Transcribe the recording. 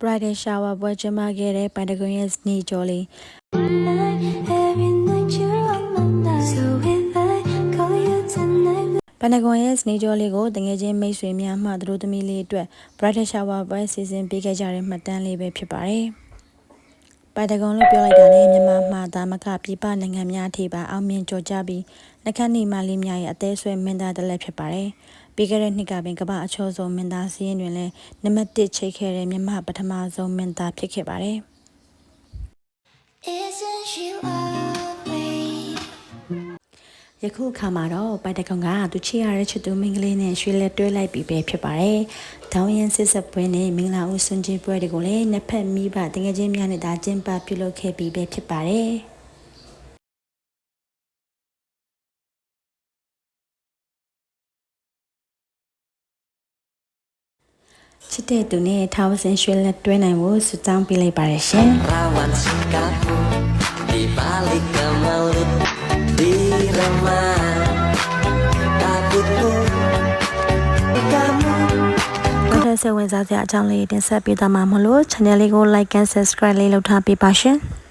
Bridal shower ပွဲကျင်းပခဲ့တဲ့ပန်တဂွန်ရဲ့စနေကျော်လေး Every night you're on my mind. So if I call you tonight, ပန်တဂွန်ရဲ့စနေကျော်လေးကိုတငယ်ချင်းမိတ်ဆွေများမှသူတို့သမီးလေးအတွက် Bridal shower ပွဲစီစဉ်ပေးခဲ့ကြတဲ့မှတ်တမ်းလေးပဲဖြစ်ပါတယ်။ပန်တဂွန်လို့ပြောလိုက်တာနဲ့မြန်မာမှာဒါမကပြည်ပနိုင်ငံများအထိပါအောင်မြင်ကြော်ကြပြီးနှခမ်းနေမလေးများရဲ့အသေးဆွဲမင်းသားတစ်လက်ဖြစ်ပါတယ်။ ပြီးခဲ့တဲ့နှစ်ကပင်ကမ္ဘာအချောဆုံးမင်းသားစီးရင်တွင်လည်းနံပါတ်1ချိတ်ခဲ့တဲ့မြန်မာပထမဆုံးမင်းသားဖြစ်ခဲ့ပါတယ်။ isn't you always? ယခုအခါမှာတော့ပိုက်တကောင်ကသူချစ်ရတဲ့ချစ်သူမိန်းကလေးနဲ့ရွှေလက်တွဲလိုက်ပြီးပဲဖြစ်ပါတယ်။ဒေါင်းရင်စစ်ဆက်ပွဲနဲ့မင်္ဂလာဦးဆွန်ချင်းပွဲတွေကိုလည်းနှစ်ဖက်မိဘတငယ်ချင်းများနဲ့ဒါကျင်းပပြုလုပ်ခဲ့ပြီးပဲဖြစ်ပါတယ်။ ချစ်တဲ့သူနဲ့ထားဝစင်ရွှေလက်တွဲနိုင်ဖို့ဆုတောင်းပေးလိုက်ပါတယ်ရှင် rawan sikapmu di balik kemalut di remah takutku kamu နောက်ထပ်စိတ်ဝင်စားစရာအကြောင်းလေးတင်ဆက်ပေးသွားမှာမလို့ channel လေးကို like and subscribe လေးလုပ်ထားပေးပါရှင်။